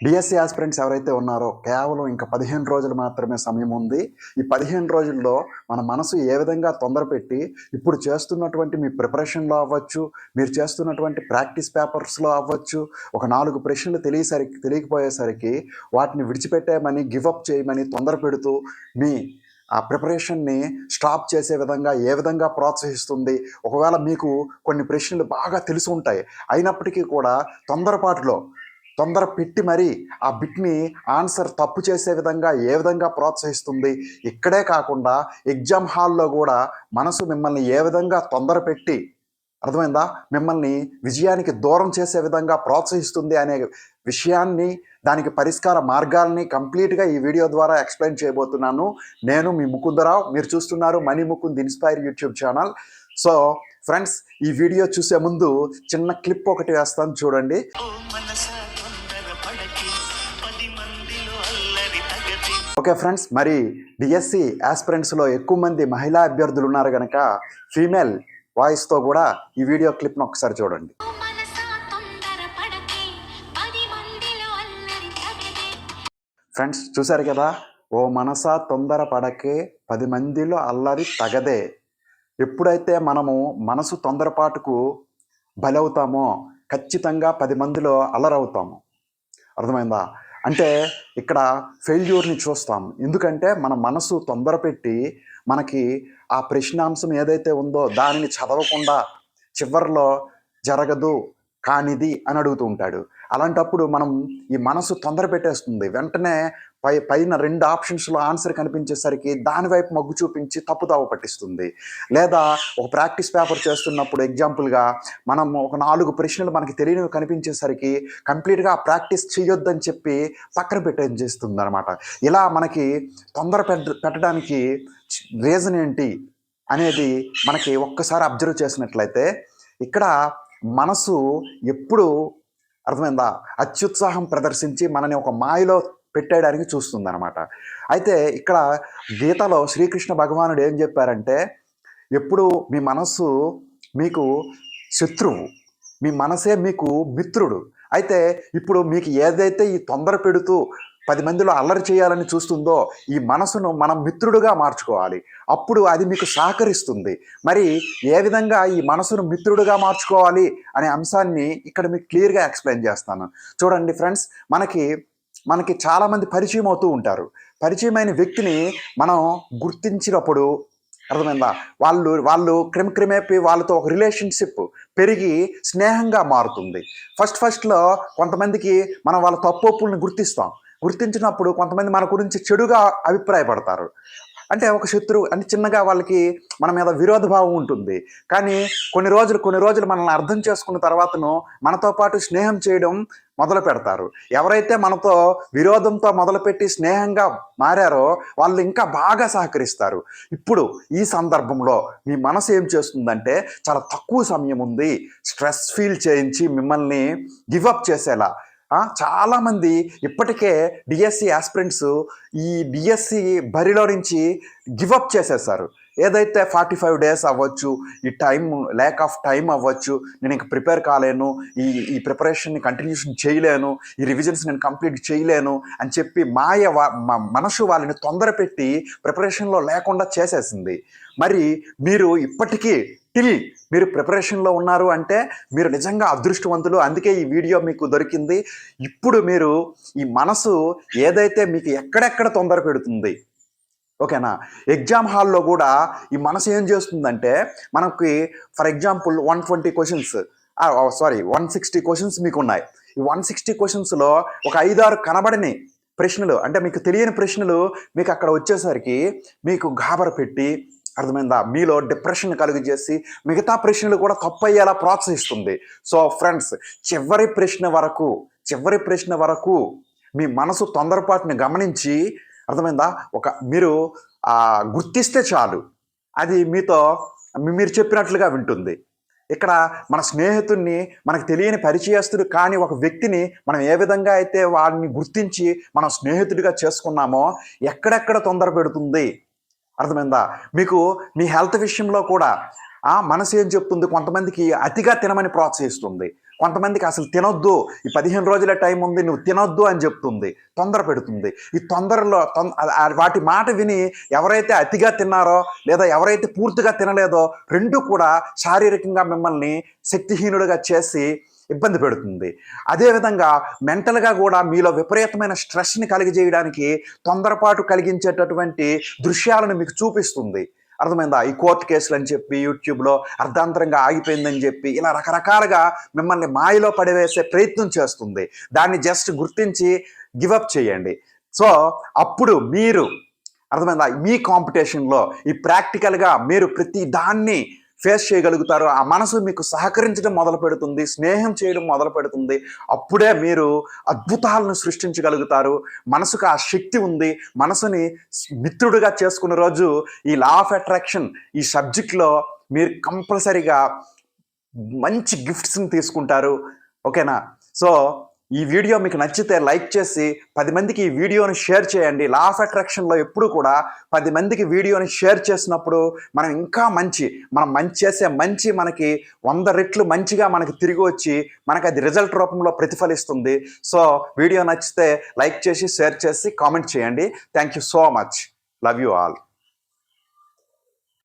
DSC aspirants ఎవరైతే ఉన్నారో కేవలం ఇంకా పదిహేను రోజులు మాత్రమే సమయం ఉంది. ఈ పదిహేను రోజుల్లో మన మనసు ఏ విధంగా తొందరపెట్టి ఇప్పుడు చేస్తున్నటువంటి మీ ప్రిపరేషన్లో అవ్వచ్చు మీరు చేస్తున్నటువంటి ప్రాక్టీస్ పేపర్స్లో అవ్వచ్చు ఒక నాలుగు ప్రశ్నలు తెలియసరికి తెలియకపోయేసరికి వాటిని విడిచిపెట్టేయమని గివప్ చేయమని తొందర పెడుతూ మీ ఆ ప్రిపరేషన్ని స్టాప్ చేసే విధంగా ఏ విధంగా ప్రోత్సహిస్తుంది ఒకవేళ మీకు కొన్ని ప్రశ్నలు బాగా తెలిసి ఉంటాయి అయినప్పటికీ కూడా తొందరపాటులో తొందర పెట్టి మరి ఆ బిట్ని ఆన్సర్ తప్పు చేసే విధంగా ఏ విధంగా ప్రోత్సహిస్తుంది? ఇక్కడే కాకుండా ఎగ్జామ్ హాల్లో కూడా మనసు మిమ్మల్ని ఏ విధంగా తొందర పెట్టి అర్థమైందా? మిమ్మల్ని విజయానికి దూరం చేసే విధంగా ప్రోత్సహిస్తుంది అనే విషయాన్ని దానికి పరిష్కార మార్గాల్ని కంప్లీట్గా ఈ వీడియో ద్వారా ఎక్స్ప్లెయిన్ చేయబోతున్నాను. నేను మీ ముకుందరావు మీరు చూస్తున్నారు money Mukund inspire YouTube channel. So friends ఈ వీడియో చూసే ముందు చిన్న క్లిప్ ఒకటి వేస్తాను చూడండి. ఓకే ఫ్రెండ్స్ మరి డిఎస్సి ఆస్పిరెంట్స్లో ఎక్కువ మంది మహిళా అభ్యర్థులు ఉన్నారు కనుక ఫీమేల్ వాయిస్తో కూడా ఈ వీడియో క్లిప్ను ఒకసారి చూడండి. ఫ్రెండ్స్ చూశారు కదా? ఓ మనసా తొందర పడకే పది మందిలో అల్లరి తగదే. ఎప్పుడైతే మనము మనసు తొందరపాటుకు బలవుతామో ఖచ్చితంగా పది మందిలో అల్లరవుతాము. అర్థమైందా? అంటే ఇక్కడ ఫెయిల్యూర్ని చూస్తాం. ఎందుకంటే మన మనసు తొందరపెట్టి మనకి ఆ ప్రశ్నాంశం ఏదైతే ఉందో దానిని చదవకుండా చివరిలో జరగదు కానిది అని అడుగుతూ ఉంటాడు. అలాంటప్పుడు మనం ఈ మనసు తొందర పెట్టేస్తుంది వెంటనే పై పైన రెండు ఆప్షన్స్లో ఆన్సర్ కనిపించేసరికి దానివైపు మగ్గు మొగ్గు చూపించి తప్పుదావ పట్టిస్తుంది. లేదా ఒక ప్రాక్టీస్ పేపర్ చేస్తున్నప్పుడు ఎగ్జాంపుల్గా మనం ఒక నాలుగు ప్రశ్నలు మనకి తెలియనివి కనిపించేసరికి కంప్లీట్గా ప్రాక్టీస్ చేయొద్దని చెప్పి పక్కన పెట్టేస్తుంది అనమాట ఇలా మనకి తొందర పెట్ట పెట్టడానికి రీజన్ ఏంటి అనేది మనకి ఒక్కసారి అబ్జర్వ్ చేసినట్లయితే ఇక్కడ మనసు ఎప్పుడు అర్థమైందా? అత్యుత్సాహం ప్రదర్శించి మనని ఒక మాయలో పెట్టేయడానికి చూస్తుంది అనమాట అయితే ఇక్కడ గీతలో శ్రీకృష్ణ భగవానుడు ఏం చెప్పారంటే ఎప్పుడు మీ మనస్సు మీకు శత్రువు మీ మనసే మీకు మిత్రుడు. అయితే ఇప్పుడు మీకు ఏదైతే ఈ తొందర పెడుతూ పది మందిలో అల్లరి చేయాలని చూస్తుందో ఈ మనసును మనం మిత్రుడుగా మార్చుకోవాలి. అప్పుడు అది మీకు సహకరిస్తుంది. మరి ఏ విధంగా ఈ మనసును మిత్రుడుగా మార్చుకోవాలి అనే అంశాన్ని ఇక్కడ మీకు క్లియర్గా ఎక్స్ప్లెయిన్ చేస్తాను. చూడండి ఫ్రెండ్స్ మనకి మనకి చాలామంది పరిచయం అవుతూ ఉంటారు. పరిచయమైన వ్యక్తిని మనం గుర్తించినప్పుడు అర్థమైందా? వాళ్ళు వాళ్ళు క్రిమిక్రిమేపి వాళ్ళతో ఒక రిలేషన్షిప్ పెరిగి స్నేహంగా మారుతుంది. ఫస్ట్ ఫస్ట్లో కొంతమందికి మనం వాళ్ళ తప్పులను గుర్తిస్తాం. గుర్తించినప్పుడు కొంతమంది మన గురించి చెడుగా అభిప్రాయపడతారు. అంటే ఒక శత్రువు అంటే చిన్నగా వాళ్ళకి మన మీద విరోధ భావం ఉంటుంది. కానీ కొన్ని రోజులు కొన్ని రోజులు మనల్ని అర్థం చేసుకున్న తర్వాతను మనతో పాటు స్నేహం చేయడం మొదలు పెడతారు. ఎవరైతే మనతో విరోధంతో మొదలుపెట్టి స్నేహంగా మారారో వాళ్ళు ఇంకా బాగా సహకరిస్తారు. ఇప్పుడు ఈ సందర్భంలో మీ మనసు ఏం చేస్తుందంటే చాలా తక్కువ సమయం ఉంది. స్ట్రెస్ ఫీల్ చేయించి మిమ్మల్ని గివప్ చేసేలా. చాలామంది ఇప్పటికే డిఎస్సి ఆస్పిరెంట్స్ ఈ డిఎస్సి బరిలో నుంచి గివప్ చేసేసారు. ఏదైతే ఫార్టీ ఫైవ్ డేస్ అవ్వచ్చు ఈ టైం ల్యాక్ ఆఫ్ టైం అవ్వచ్చు నేను ఇంక ప్రిపేర్ కాలేను ఈ ఈ ప్రిపరేషన్ని కంటిన్యూషన్ చేయలేను ఈ రివిజన్స్ నేను కంప్లీట్ చేయలేను అని చెప్పి మాయ వా- మనసు వాళ్ళని తొందర పెట్టి ప్రిపరేషన్లో లేకుండా చేసేసింది. మరి మీరు ఇప్పటికీ టిల్ మీరు ప్రిపరేషన్లో ఉన్నారు అంటే మీరు నిజంగా అదృష్టవంతులు అందుకే ఈ వీడియో మీకు దొరికింది. ఇప్పుడు మీరు ఈ మనసు ఏదైతే మీకు ఎక్కడెక్కడ తొందర పెడుతుంది ఓకేనా? ఎగ్జామ్ హాల్లో కూడా ఈ మనసు ఏం చేస్తుందంటే మనకి for example one twenty questions sorry one sixty questions మీకు ఉన్నాయి ఈ వన్ సిక్స్టీ క్వశ్చన్స్లో ఒక ఐదారు కనబడని ప్రశ్నలు. అంటే మీకు తెలియని ప్రశ్నలు మీకు అక్కడ వచ్చేసరికి మీకు గాబర పెట్టి అర్థమైందా? మీలో డిప్రెషన్ కలుగజేసి మిగతా ప్రశ్నలు కూడా తప్పు అయ్యేలా ప్రోత్సహిస్తుంది. సో ఫ్రెండ్స్ చివరి ప్రశ్న వరకు చివరి ప్రశ్న వరకు మీ మనసు తొందరపాటుని గమనించి అర్థమైందా? ఒక మీరు గుర్తిస్తే చాలు. అది మీతో మీరు చెప్పినట్లుగా వింటుంది. ఇక్కడ మన స్నేహితుడిని మనకు తెలియని పరిచయస్తుడు కాని ఒక వ్యక్తిని మనం ఏ విధంగా అయితే వాడిని గుర్తించి మనం స్నేహితుడిగా చేసుకున్నామో ఎక్కడెక్కడ తొందర పెడుతుంది? అర్థమైందా? మీకు మీ హెల్త్ విషయంలో కూడా ఆ మనసు ఏం చెప్తుంది? కొంతమందికి అతిగా తినమని ప్రోత్సహిస్తుంది. కొంతమందికి అసలు తినొద్దు. ఈ పదిహేను రోజుల టైం ఉంది నువ్వు తినొద్దు అని చెప్తుంది. తొందర పెడుతుంది. ఈ తొందరలో తొంద వాటి మాట విని ఎవరైతే అతిగా తిన్నారో లేదా ఎవరైతే పూర్తిగా తినలేదో రెండు కూడా శారీరకంగా మిమ్మల్ని శక్తిహీనుడిగా చేసి ఇబ్బంది పెడుతుంది. అదేవిధంగా మెంటల్గా కూడా మీలో విపరీతమైన స్ట్రెస్ని కలిగజేయడానికి తొందరపాటు కలిగించేటటువంటి దృశ్యాలను మీకు చూపిస్తుంది. అర్థమైందా? ఈ కోర్టు కేసులు అని చెప్పి యూట్యూబ్లో అర్ధాంతరంగా ఆగిపోయిందని చెప్పి ఇలా రకరకాలుగా మిమ్మల్ని మాయలో పడివేసే ప్రయత్నం చేస్తుంది. దాన్ని జస్ట్ గుర్తించి గివప్ చేయండి. సో అప్పుడు మీరు అర్థమైందా? మీ కాంపిటీషన్లో ఈ ప్రాక్టికల్గా మీరు ప్రతి దాన్ని ఫేస్ చేయగలుగుతారు ఆ మనసు మీకు సహకరించడం మొదలు పెడుతుంది స్నేహం చేయడం మొదలు పెడుతుంది. అప్పుడే మీరు అద్భుతాలను సృష్టించగలుగుతారు. మనసుకు ఆ శక్తి ఉంది. మనసుని మిత్రుడిగా చేసుకున్న రోజు ఈ లా ఆఫ్ అట్రాక్షన్ ఈ సబ్జెక్ట్లో మీరు కంపల్సరీగా మంచి గిఫ్ట్స్ని తీసుకుంటారు. ఓకేనా? సో ఈ వీడియో మీకు నచ్చితే లైక్ చేసి పది మందికి ఈ వీడియోని షేర్ చేయండి. లా ఆఫ్ అట్రాక్షన్లో ఎప్పుడు కూడా పది మందికి వీడియోని షేర్ చేసినప్పుడు మనం ఇంకా మంచి మనం మంచి చేసే మంచి మనకి వంద రెట్లు మంచిగా మనకి తిరిగి వచ్చి మనకి అది రిజల్ట్ రూపంలో ప్రతిఫలిస్తుంది. సో వీడియో నచ్చితే లైక్ చేసి షేర్ చేసి కామెంట్ చేయండి. Thank you so much love you all